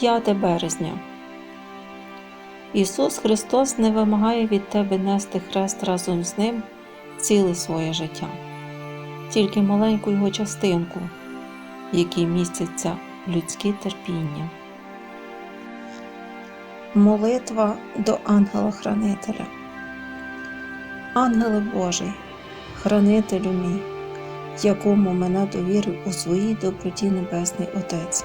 5 березня. Ісус Христос не вимагає від тебе нести хрест разом з Ним ціле своє життя, тільки маленьку його частинку, в якій містяться людські терпіння. Молитва до ангела-хранителя. Ангеле Божий, хранителю мій, якому мене довірив у своїй доброті Небесний Отець.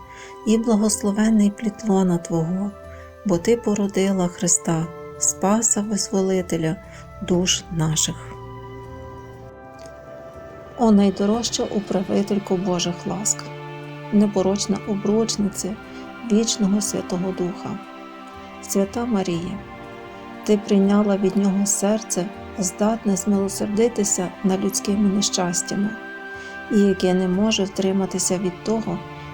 і благословенний плітлона Твого, бо Ти породила Христа, Спаса Визволителя душ наших. О найдорожча управителько Божих ласк, непорочна обручниця вічного Святого Духа, Свята Марія, Ти прийняла від Нього серце, здатне змилосердитися над людськими нещастями, і яке не може втриматися від того,